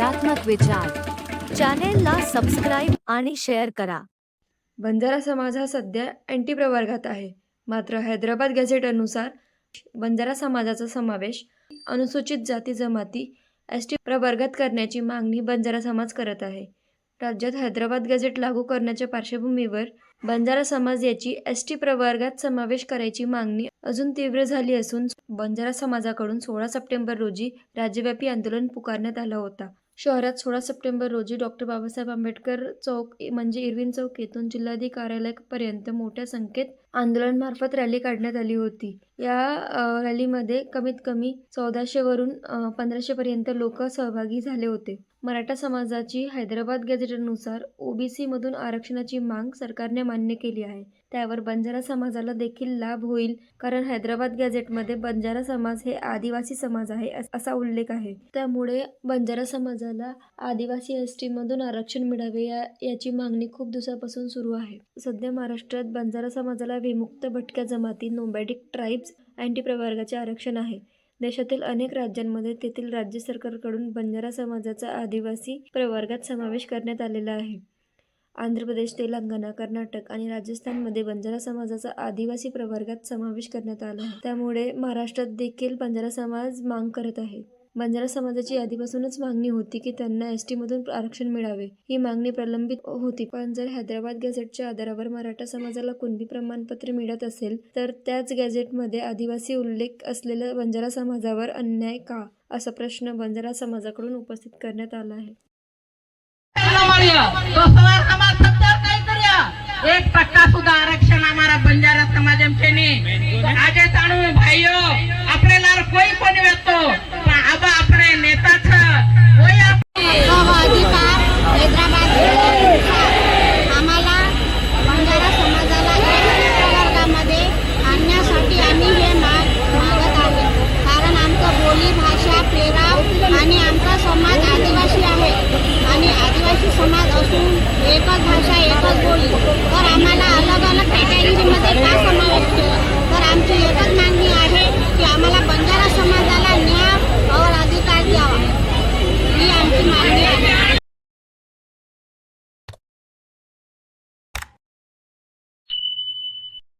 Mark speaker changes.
Speaker 1: सकारात्मक विचार. चॅनेलला सबस्क्राईब आणि शेअर करा.
Speaker 2: बंजारा समाज हा सध्या अँटी प्रवर्गात आहे. मात्र हैदराबाद गॅझेटनुसार बंजारा समाजाचा समावेश अनुसूचित जाती जमाती एस टी प्रवर्गात करण्याची मागणी बंजारा समाज करत आहे. राज्यात हैदराबाद गॅझेट लागू करण्याच्या पार्श्वभूमीवर बंजारा समाज याची एस टी प्रवर्गात समावेश करायची मागणी अजून तीव्र झाली असून बंजारा समाजाकडून सोळा सप्टेंबर रोजी राज्यव्यापी आंदोलन पुकारण्यात आलं होता. शहरात सोळा सप्टेंबर रोजी डॉक्टर बाबासाहेब आंबेडकर चौक म्हणजे इरविन चौक येथून जिल्हाधिकारी कार्यालयापर्यंत मोठ्या संख्येत आंदोलनमार्फत रॅली काढण्यात आली होती. या रॅलीमध्ये कमीत कमी चौदाशेवरून पंधराशेपर्यंत लोक सहभागी झाले होते. मराठा समाजाची हैदराबाद गॅझेटनुसार ओबीसीमधून आरक्षणाची माग सरकारने मान्य केली आहे. त्यावर बंजारा समाजाला देखील लाभ होईल कारण हैदराबाद गॅझेटमध्ये बंजारा समाज हे आदिवासी समाज आहे असा उल्लेख आहे. त्यामुळे बंजारा समाजाला आदिवासी एस टीमधून आरक्षण मिळावे या याची मागणी खूप दिवसापासून सुरू आहे. सध्या महाराष्ट्रात बंजारा समाजाला विमुक्त भटक्या जमाती नोमॅडिक ट्राईब्स अँटी प्रवर्गाचे आरक्षण आहे. देशातील अनेक राज्यांमध्ये तेथील राज्य सरकारकडून बंजारा समाजाचा आदिवासी प्रवर्गात समावेश करण्यात आलेला आहे. आंध्र प्रदेश तेलंगणा कर्नाटक आणि राजस्थानमध्ये बंजारा समाजाचा आदिवासी प्रवर्गात समावेश करण्यात आला आहे. त्यामुळे महाराष्ट्रात देखील बंजारा समाज मांग करत आहे. बंजारा समाजाची आधीपासूनच मागणी होती की त्यांना एस टीमधून आरक्षण मिळावे. ही मागणी प्रलंबित होती. पण जर हैदराबाद गॅझेटच्या आधारावर मराठा समाजाला कुणबी प्रमाणपत्र मिळत असेल तर त्याच गॅझेटमध्ये आदिवासी उल्लेख असलेल्या बंजारा समाजावर अन्याय का? असा प्रश्न बंजारा समाजाकडून उपस्थित करण्यात आला आहे.
Speaker 3: एक टक्का सुद्धा आरक्षण आम्हाला बंजारा समाज